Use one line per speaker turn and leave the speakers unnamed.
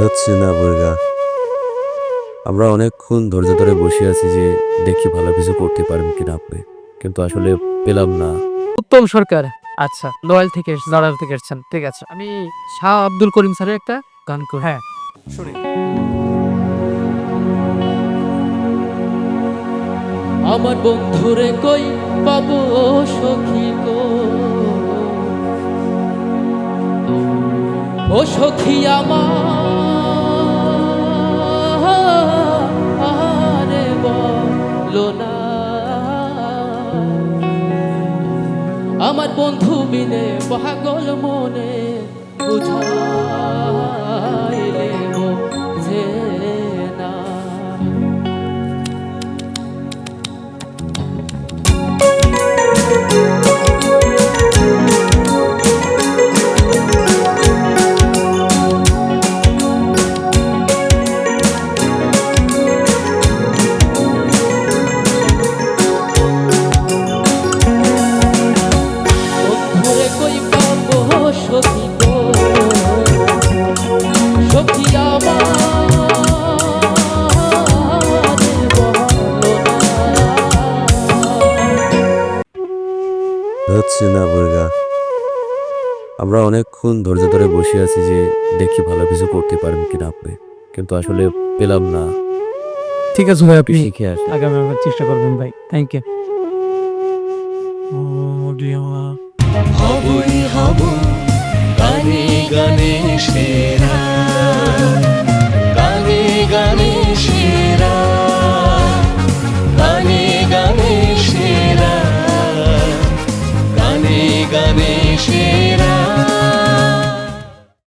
হচ্ছে না বুর্গা আমরা অনেকক্ষণ ধৈর্য ধরে বসে আছি যে দেখি ভালো কিছু করতে পারবেন কিনা আপনি। কিন্তু আসলে পেলাম না।
উত্তম সরকার। আচ্ছা নয়াল থেকে জালাল থেকে এসেছেন। ঠিক আছে। আমি শাহ আব্দুল করিম স্যারের একটা গান করি হ্যাঁ। শুনি।
আমার বন্ধুরে কই পাবো সখী গো? ও সখী আমার আমার বন্ধু মিলে পাগল মনে বুঝাইলে
হচ্ছে না বুর্গা আমরা অনেকক্ষণ ধৈর্য ধরে বসে আছি যে দেখি ভালো কিছু করতে পারবেন কিনা আপনি। কিন্তু আসলে পেলাম না।
ঠিক আছে ভাই আপনি
শিখে আসি।
আগামী আবার চেষ্টা করবেন ভাই। থ্যাংক ইউ
হবই হব গানে গানে সেরা। গানে সেরা গানে গানে সেরা